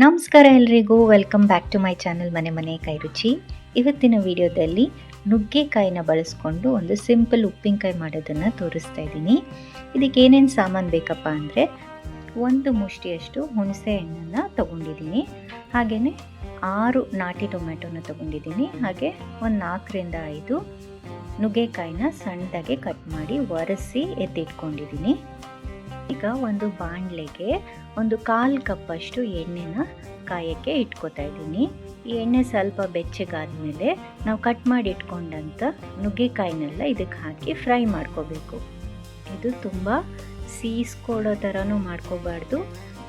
ನಮಸ್ಕಾರ ಎಲ್ರಿಗೂ. Welcome back to my channel ಮನೆ ಮನೆ ಕೈ ರುಚಿ. ಇವತ್ತಿನ ವಿಡಿಯೋದಲ್ಲಿ ನುಗ್ಗೆಕಾಯಿನ ಬಳಸ್ಕೊಂಡು ಒಂದು ಸಿಂಪಲ್ ಉಪ್ಪಿನಕಾಯಿ ಮಾಡೋದನ್ನು ತೋರಿಸ್ತಾ ಇದ್ದೀನಿ. ಇದಕ್ಕೆ ಏನೇನು ಸಾಮಾನು ಬೇಕಪ್ಪ ಅಂದರೆ ಒಂದು ಮುಷ್ಟಿಯಷ್ಟು ಹುಣಸೆ ಹಣ್ಣನ್ನು ತೊಗೊಂಡಿದ್ದೀನಿ. ಹಾಗೆಯೇ ಆರು ನಾಟಿ ಟೊಮೆಟೊನ ತೊಗೊಂಡಿದ್ದೀನಿ. ಹಾಗೆ ಒಂದು ನಾಲ್ಕರಿಂದ ಐದು ನುಗ್ಗೆಕಾಯಿನ ಸಣ್ಣದಾಗೆ ಕಟ್ ಮಾಡಿ ಒರೆಸಿ ಎತ್ತಿಟ್ಕೊಂಡಿದ್ದೀನಿ. ಈಗ ಒಂದು ಬಾಣಲೆಗೆ ಒಂದು ಕಾಲು ಕಪ್ಪಷ್ಟು ಎಣ್ಣೆನ ಕಾಯಕ್ಕೆ ಇಟ್ಕೋತಾ ಇದ್ದೀನಿ. ಈ ಎಣ್ಣೆ ಸ್ವಲ್ಪ ಬೆಚ್ಚಗಾದ್ಮೇಲೆ ನಾವು ಕಟ್ ಮಾಡಿ ಇಟ್ಕೊಂಡಂಥ ನುಗ್ಗೆಕಾಯಿನೆಲ್ಲ ಇದಕ್ಕೆ ಹಾಕಿ ಫ್ರೈ ಮಾಡ್ಕೋಬೇಕು. ಇದು ತುಂಬ ಸೀಸ್ಕೊಡೋ ಥರನೂ ಮಾಡ್ಕೋಬಾರ್ದು.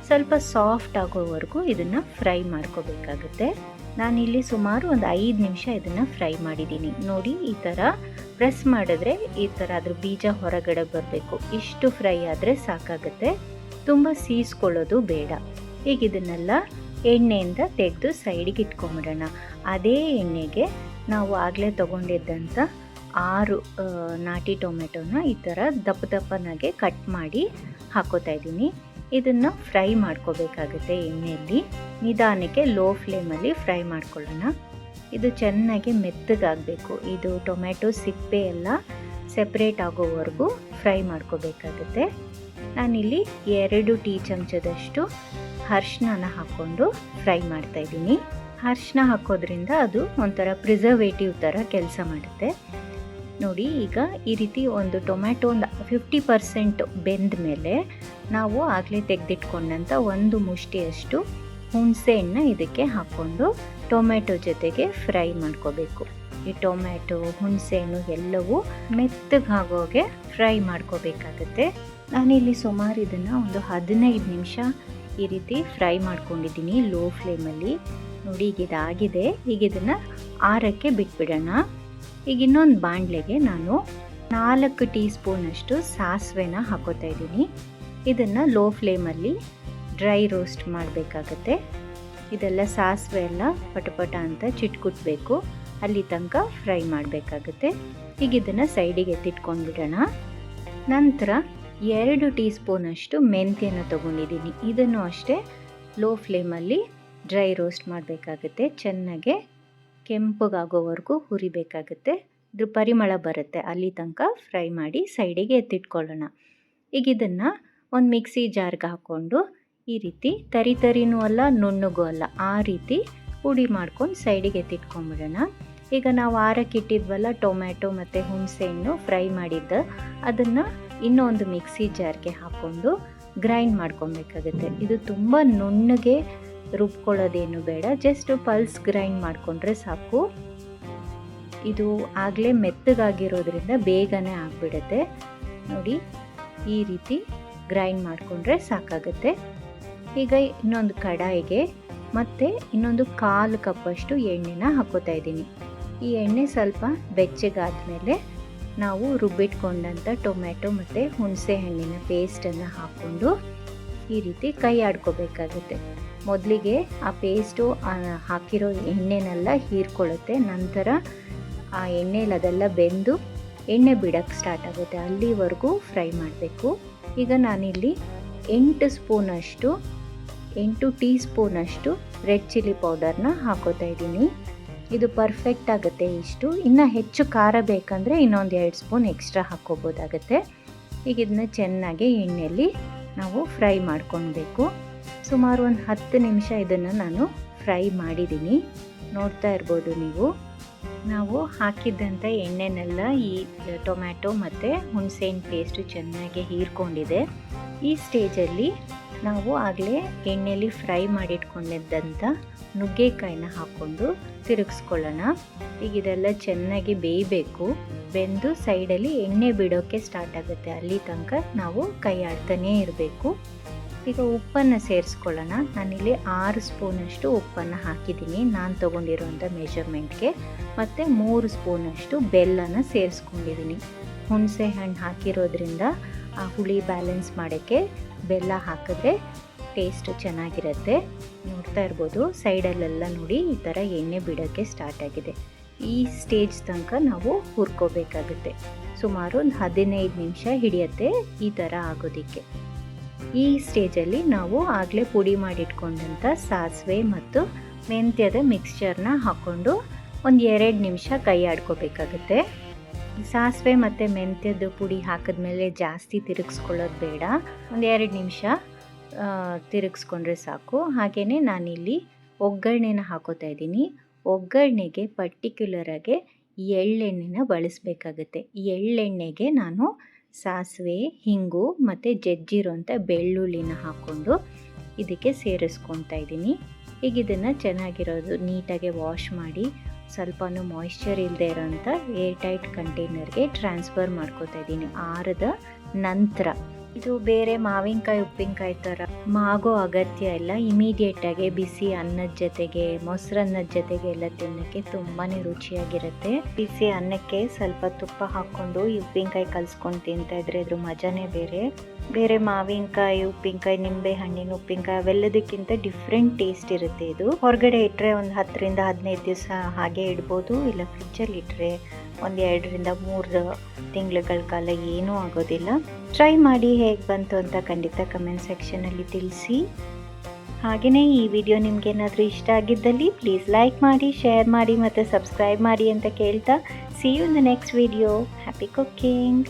ಸ್ವಲ್ಪ ಸಾಫ್ಟ್ ಆಗೋವರೆಗೂ ಇದನ್ನು ಫ್ರೈ ಮಾಡ್ಕೋಬೇಕಾಗುತ್ತೆ. ನಾನಿಲ್ಲಿ ಸುಮಾರು ಒಂದು ಐದು ನಿಮಿಷ ಇದನ್ನು ಫ್ರೈ ಮಾಡಿದ್ದೀನಿ. ನೋಡಿ ಈ ಥರ ಪ್ರೆಸ್ ಮಾಡಿದ್ರೆ ಈ ಥರ ಅದ್ರ ಬೀಜ ಹೊರಗಡೆ ಬರಬೇಕು. ಇಷ್ಟು ಫ್ರೈ ಆದರೆ ಸಾಕಾಗುತ್ತೆ. ತುಂಬ ಸೀಸ್ಕೊಳ್ಳೋದು ಬೇಡ. ಈಗ ಇದನ್ನೆಲ್ಲ ಎಣ್ಣೆಯಿಂದ ತೆಗೆದು ಸೈಡಿಗೆ ಇಟ್ಕೊಂಬಿಡೋಣ ಅದೇ ಎಣ್ಣೆಗೆ ನಾವು ಆಗಲೇ ತೊಗೊಂಡಿದ್ದಂಥ ಆರು ನಾಟಿ ಟೊಮೆಟೊನ ಈ ಥರ ದಪ್ಪ ದಪ್ಪನಾಗೆ ಕಟ್ ಮಾಡಿ ಹಾಕೋತಾ ಇದ್ದೀನಿ. ಇದನ್ನು ಫ್ರೈ ಮಾಡ್ಕೋಬೇಕಾಗುತ್ತೆ ಎಣ್ಣೆಯಲ್ಲಿ. ನಿಧಾನಕ್ಕೆ ಲೋ ಫ್ಲೇಮಲ್ಲಿ ಫ್ರೈ ಮಾಡ್ಕೊಳ್ಳೋಣ. ಇದು ಚೆನ್ನಾಗಿ ಮೆತ್ತಗಾಗಬೇಕು. ಇದು ಟೊಮ್ಯಾಟೊ ಸಿಪ್ಪೆ ಎಲ್ಲ ಸೆಪ್ರೇಟ್ ಆಗೋವರೆಗೂ ಫ್ರೈ ಮಾಡ್ಕೋಬೇಕಾಗುತ್ತೆ. ನಾನಿಲ್ಲಿ ಎರಡು ಟೀ ಚಮಚದಷ್ಟು ಅರ್ಶಿನ ಹಾಕ್ಕೊಂಡು ಫ್ರೈ ಮಾಡ್ತಾಯಿದ್ದೀನಿ ಅರ್ಶಿನ ಹಾಕೋದ್ರಿಂದ ಅದು ಒಂಥರ ಪ್ರಿಸರ್ವೇಟಿವ್ ಥರ ಕೆಲಸ ಮಾಡುತ್ತೆ. ನೋಡಿ, ಈಗ ಈ ರೀತಿ ಒಂದು ಟೊಮ್ಯಾಟೊ ಒಂದು ಫಿಫ್ಟಿ ಪರ್ಸೆಂಟ್ ಬೆಂದ ಮೇಲೆ ನಾವು ಆಗಲೇ ತೆಗೆದಿಟ್ಕೊಂಡಂಥ ಒಂದು ಮುಷ್ಟಿಯಷ್ಟು ಹುಣಸೆ ಹಣ್ಣು ಇದಕ್ಕೆ ಹಾಕ್ಕೊಂಡು ಟೊಮೆಟೊ ಜೊತೆಗೆ ಫ್ರೈ ಮಾಡ್ಕೋಬೇಕು. ಈ ಟೊಮೆಟೊ ಹುಣಸೆಹಣ್ಣು ಎಲ್ಲವೂ ಮೆತ್ತಗೆ ಆಗೋಗೆ ಫ್ರೈ ಮಾಡ್ಕೋಬೇಕಾಗತ್ತೆ. ನಾನಿಲ್ಲಿ ಸುಮಾರು ಇದನ್ನು ಒಂದು ಹದಿನೈದು ನಿಮಿಷ ಈ ರೀತಿ ಫ್ರೈ ಮಾಡ್ಕೊಂಡಿದ್ದೀನಿ ಲೋ ಫ್ಲೇಮಲ್ಲಿ. ನೋಡಿ ಈಗ ಇದಾಗಿದೆ. ಈಗ ಇದನ್ನು ಆರಕ್ಕೆ ಬಿಟ್ಬಿಡೋಣ. ಈಗ ಇನ್ನೊಂದು ಬಾಣಲೆಗೆ ನಾನು ನಾಲ್ಕು ಟೀ ಸ್ಪೂನಷ್ಟು ಸಾಸಿವೆನ ಹಾಕೋತಾ ಇದ್ದೀನಿ. ಇದನ್ನು ಲೋ ಫ್ಲೇಮಲ್ಲಿ ಡ್ರೈ ರೋಸ್ಟ್ ಮಾಡಬೇಕಾಗತ್ತೆ. ಇದೆಲ್ಲ ಸಾಸಿವೆ ಎಲ್ಲ ಪಟಪಟ ಅಂತ ಚಿಟ್ಕುಟ್ಬೇಕು. ಅಲ್ಲಿ ತನಕ ಫ್ರೈ ಮಾಡಬೇಕಾಗತ್ತೆ. ಈಗ ಇದನ್ನು ಸೈಡಿಗೆ ಎತ್ತಿಟ್ಕೊಂಡ್ಬಿಡೋಣ ನಂತರ ಎರಡು ಟೀ ಸ್ಪೂನಷ್ಟು ಮೆಂತ್ಯನ ತೊಗೊಂಡಿದ್ದೀನಿ. ಇದನ್ನು ಅಷ್ಟೇ ಲೋ ಫ್ಲೇಮಲ್ಲಿ ಡ್ರೈ ರೋಸ್ಟ್ ಮಾಡಬೇಕಾಗುತ್ತೆ. ಚೆನ್ನಾಗೆ ಕೆಂಪಗಾಗೋವರೆಗೂ ಹುರಿಬೇಕಾಗುತ್ತೆ. ಇದ್ರ ಪರಿಮಳ ಬರುತ್ತೆ. ಅಲ್ಲಿ ತನಕ ಫ್ರೈ ಮಾಡಿ ಸೈಡಿಗೆ ಎತ್ತಿಟ್ಕೊಳ್ಳೋಣ ಈಗ ಇದನ್ನು ಒಂದು ಮಿಕ್ಸಿ ಜಾರ್ಗೆ ಹಾಕ್ಕೊಂಡು ಈ ರೀತಿ ತರಿ ತರಿನೂ ಅಲ್ಲ, ನುಣ್ಣಗೂ ಅಲ್ಲ. ಆ ರೀತಿ ಪುಡಿ ಮಾಡ್ಕೊಂಡು ಸೈಡಿಗೆ ಎತ್ತಿಟ್ಕೊಂಬಿಡೋಣ ಈಗ ನಾವು ಆರಕ್ಕೆ ಇಟ್ಟಿದ್ವಲ್ಲ, ಟೊಮ್ಯಾಟೊ ಮತ್ತು ಹುಣಸೆಹಣ್ಣು ಫ್ರೈ ಮಾಡಿದ್ದು. ಅದನ್ನು ಇನ್ನೊಂದು ಮಿಕ್ಸಿ ಜಾರ್ಗೆ ಹಾಕ್ಕೊಂಡು ಗ್ರೈಂಡ್ ಮಾಡ್ಕೊಬೇಕಾಗುತ್ತೆ. ಇದು ತುಂಬ ನುಣ್ಣಗೆ ರುಬ್ಕೊಳ್ಳೋದೇನು ಬೇಡ, ಜಸ್ಟ್ ಪಲ್ಸ್ ಗ್ರೈಂಡ್ ಮಾಡಿಕೊಂಡ್ರೆ ಸಾಕು. ಇದು ಆಗಲೇ ಮೆತ್ತಗಾಗಿರೋದ್ರಿಂದ ಬೇಗನೆ ಆಗಿಬಿಡುತ್ತೆ. ನೋಡಿ, ಈ ರೀತಿ ಗ್ರೈಂಡ್ ಮಾಡಿಕೊಂಡ್ರೆ ಸಾಕಾಗುತ್ತೆ. ಈಗ ಇನ್ನೊಂದು ಕಡಾಯಿಗೆ ಮತ್ತು ಇನ್ನೊಂದು ಕಾಲು ಕಪ್ಪಷ್ಟು ಎಣ್ಣೆನ ಹಾಕೋತಾ ಇದ್ದೀನಿ. ಈ ಎಣ್ಣೆ ಸ್ವಲ್ಪ ಬೆಚ್ಚಗಾದ್ಮೇಲೆ ನಾವು ರುಬ್ಬಿಟ್ಕೊಂಡಂಥ ಟೊಮ್ಯಾಟೊ ಮತ್ತು ಹುಣಸೆ ಹಣ್ಣಿನ ಪೇಸ್ಟನ್ನು ಹಾಕ್ಕೊಂಡು ಈ ರೀತಿ ಕೈ ಆಡ್ಕೋಬೇಕಾಗುತ್ತೆ. ಮೊದಲಿಗೆ ಆ ಪೇಸ್ಟು ಹಾಕಿರೋ ಎಣ್ಣೆನೆಲ್ಲ ಹೀರ್ಕೊಳ್ಳುತ್ತೆ. ನಂತರ ಆ ಎಣ್ಣೆಲಿ ಅದೆಲ್ಲ ಬೆಂದು ಎಣ್ಣೆ ಬಿಡೋಕ್ಕೆ ಸ್ಟಾರ್ಟ್ ಆಗುತ್ತೆ. ಅಲ್ಲಿವರೆಗೂ ಫ್ರೈ ಮಾಡಬೇಕು. ಈಗ ನಾನಿಲ್ಲಿ ಎಂಟು ಸ್ಪೂನಷ್ಟು ಎಂಟು ಟೀ ಸ್ಪೂನಷ್ಟು ರೆಡ್ ಚಿಲ್ಲಿ ಪೌಡರ್ನ ಹಾಕೋತಾ ಇದ್ದೀನಿ. ಇದು ಪರ್ಫೆಕ್ಟ್ ಆಗುತ್ತೆ ಇಷ್ಟು. ಇನ್ನು ಹೆಚ್ಚು ಖಾರ ಬೇಕಂದರೆ ಇನ್ನೊಂದು ಎರಡು ಸ್ಪೂನ್ ಎಕ್ಸ್ಟ್ರಾ ಹಾಕ್ಕೋಬೋದಾಗತ್ತೆ. ಈಗ ಇದನ್ನ ಚೆನ್ನಾಗಿ ಎಣ್ಣೆಯಲ್ಲಿ ನಾವು ಫ್ರೈ ಮಾಡ್ಕೊಳ್ಬೇಕು. ಸುಮಾರು ಒಂದು ಹತ್ತು ನಿಮಿಷ ಇದನ್ನು ನಾನು ಫ್ರೈ ಮಾಡಿದ್ದೀನಿ. ನೋಡ್ತಾ ಇರ್ಬೋದು ನೀವು. ನಾವು ಹಾಕಿದ್ದಂಥ ಎಣ್ಣೆನೆಲ್ಲ ಈ ಟೊಮ್ಯಾಟೊ ಮತ್ತು ಹುಣಸೆಹಣ್ಣು ಪೇಸ್ಟು ಚೆನ್ನಾಗಿ ಹೀರ್ಕೊಂಡಿದೆ. ಈ ಸ್ಟೇಜಲ್ಲಿ ನಾವು ಆಗಲೇ ಎಣ್ಣೆಯಲ್ಲಿ ಫ್ರೈ ಮಾಡಿಟ್ಕೊಂಡಿದ್ದಂಥ ನುಗ್ಗೆಕಾಯಿನ ಹಾಕ್ಕೊಂಡು ತಿರುಗಿಸ್ಕೊಳ್ಳೋಣ. ಈಗ ಇದೆಲ್ಲ ಚೆನ್ನಾಗಿ ಬೇಯಬೇಕು. ಬೆಂದು ಸೈಡಲ್ಲಿ ಎಣ್ಣೆ ಬಿಡೋಕ್ಕೆ ಸ್ಟಾರ್ಟ್ ಆಗುತ್ತೆ. ಅಲ್ಲಿ ತನಕ ನಾವು ಕೈ ಆಡ್ತಾನೇ ಇರಬೇಕು. ಈಗ ಉಪ್ಪನ್ನು ಸೇರಿಸ್ಕೊಳ್ಳೋಣ. ನಾನಿಲ್ಲಿ ಆರು ಸ್ಪೂನಷ್ಟು ಉಪ್ಪನ್ನು ಹಾಕಿದ್ದೀನಿ. ನಾನು ತೊಗೊಂಡಿರೋಂಥ ಮೆಷರ್ಮೆಂಟ್ಗೆ. ಮತ್ತು ಮೂರು ಸ್ಪೂನಷ್ಟು ಬೆಲ್ಲನ ಸೇರಿಸ್ಕೊಂಡಿದ್ದೀನಿ. ಹುಣಸೆ ಹಣ್ಣು ಹಾಕಿರೋದ್ರಿಂದ ಆ ಹುಳಿ ಬ್ಯಾಲೆನ್ಸ್ ಮಾಡೋಕ್ಕೆ ಬೆಲ್ಲ ಹಾಕಿದ್ರೆ ಟೇಸ್ಟ್ ಚೆನ್ನಾಗಿರುತ್ತೆ. ನೋಡ್ತಾ ಇರ್ಬೋದು, ಸೈಡಲ್ಲೆಲ್ಲ ನೋಡಿ ಈ ಥರ ಎಣ್ಣೆ ಬಿಡೋಕ್ಕೆ ಸ್ಟಾರ್ಟ್ ಆಗಿದೆ. ಈ ಸ್ಟೇಜ್ ತನಕ ನಾವು ಹುರ್ಕೋಬೇಕಾಗುತ್ತೆ. ಸುಮಾರು ಒಂದು ಹದಿನೈದು ನಿಮಿಷ ಹಿಡಿಯುತ್ತೆ ಈ ಥರ ಆಗೋದಕ್ಕೆ. ಈ ಸ್ಟೇಜಲ್ಲಿ ನಾವು ಆಗಲೇ ಪುಡಿ ಮಾಡಿಟ್ಕೊಂಡಂಥ ಸಾಸಿವೆ ಮತ್ತು ಮೆಂತ್ಯದ ಮಿಕ್ಸ್ಚರ್ನ ಹಾಕ್ಕೊಂಡು ಒಂದು ಎರಡು ನಿಮಿಷ ಕೈ ಆಡ್ಕೋಬೇಕಾಗತ್ತೆ ಸಾಸಿವೆ ಮತ್ತು ಮೆಂತ್ಯದ ಪುಡಿ ಹಾಕಿದ್ಮೇಲೆ ಜಾಸ್ತಿ ತಿರುಗಿಸ್ಕೊಳ್ಳೋದು ಬೇಡ. ಒಂದು ಎರಡು ನಿಮಿಷ ತಿರುಗಿಸ್ಕೊಂಡ್ರೆ ಸಾಕು. ಹಾಗೆಯೇ ನಾನಿಲ್ಲಿ ಒಗ್ಗರಣೆನ ಹಾಕೋತಾ ಇದ್ದೀನಿ. ಒಗ್ಗರಣೆಗೆ ಪರ್ಟಿಕ್ಯುಲರಾಗಿ ಎಳ್ಳೆಣ್ಣೆನ ಬಳಸಬೇಕಾಗುತ್ತೆ. ಎಳ್ಳೆಣ್ಣೆಗೆ ನಾನು ಸಾಸಿವೆ, ಹಿಂಗು ಮತ್ತು ಜಜ್ಜಿರೋಂಥ ಬೆಳ್ಳುಳ್ಳಿನ ಹಾಕ್ಕೊಂಡು ಇದಕ್ಕೆ ಸೇರಿಸ್ಕೊತಾ ಇದ್ದೀನಿ. ಈಗ ಇದನ್ನು ಚೆನ್ನಾಗಿರೋದು ನೀಟಾಗಿ ವಾಶ್ ಮಾಡಿ ಸ್ವಲ್ಪನೂ ಮಾಯಿಶ್ಚರ್ ಇಲ್ಲದೆ ಇರೋಂಥ ಏರ್ ಟೈಟ್ ಕಂಟೈನರ್ಗೆ ಟ್ರಾನ್ಸ್ಫರ್ ಮಾಡ್ಕೋತಾ ಇದ್ದೀನಿ. ಆರದ ನಂತರ. ಇದು ಬೇರೆ ಮಾವಿನಕಾಯಿ, ಉಪ್ಪಿನಕಾಯಿ ಥರ ಮಾಗೋ ಅಗತ್ಯ ಇಲ್ಲ. ಇಮಿಡಿಯೇಟಾಗಿ ಬಿಸಿ ಅನ್ನದ ಜೊತೆಗೆ, ಮೊಸರನ್ನದ ಜೊತೆಗೆ ಎಲ್ಲ ತಿನ್ನೋಕ್ಕೆ ತುಂಬಾ ರುಚಿಯಾಗಿರುತ್ತೆ. ಬಿಸಿ ಅನ್ನಕ್ಕೆ ಸ್ವಲ್ಪ ತುಪ್ಪ ಹಾಕ್ಕೊಂಡು ಈ ಉಪ್ಪಿನಕಾಯಿ ಕಲಿಸ್ಕೊಂಡು ತಿಂತಾ ಇದ್ರೆ ಇದ್ರ ಮಜಾನೇ ಬೇರೆ. ಬೇರೆ ಮಾವಿನಕಾಯಿ, ಉಪ್ಪಿನಕಾಯಿ, ನಿಂಬೆ ಹಣ್ಣಿನ ಉಪ್ಪಿನಕಾಯಿ ಅವೆಲ್ಲದಕ್ಕಿಂತ ಡಿಫ್ರೆಂಟ್ ಟೇಸ್ಟ್ ಇರುತ್ತೆ ಇದು. ಹೊರಗಡೆ ಇಟ್ಟರೆ ಒಂದು ಹತ್ತರಿಂದ ಹದಿನೈದು ದಿವಸ ಹಾಗೆ ಇಡ್ಬೋದು, ಇಲ್ಲ ಫ್ರಿಜ್ಜಲ್ಲಿ ಇಟ್ಟರೆ ಒಂದು ಎರಡರಿಂದ ಮೂರು ತಿಂಗಳುಗಳ ಕಾಲ ಏನೂ ಆಗೋದಿಲ್ಲ. ಟ್ರೈ ಮಾಡಿ ಹೇಗೆ ಬಂತು ಅಂತ ಖಂಡಿತ ಕಮೆಂಟ್ ಸೆಕ್ಷನಲ್ಲಿ ತಿಳಿಸಿ. ಹಾಗೆಯೇ ಈ ವಿಡಿಯೋ ನಿಮಗೇನಾದರೂ ಇಷ್ಟ ಆಗಿದ್ದಲ್ಲಿ ಪ್ಲೀಸ್ ಲೈಕ್ ಮಾಡಿ ಶೇರ್ ಮಾಡಿ ಮತ್ತು ಸಬ್ಸ್ಕ್ರೈಬ್ ಮಾಡಿ ಅಂತ ಕೇಳ್ತಾ. See you in the next video happy cooking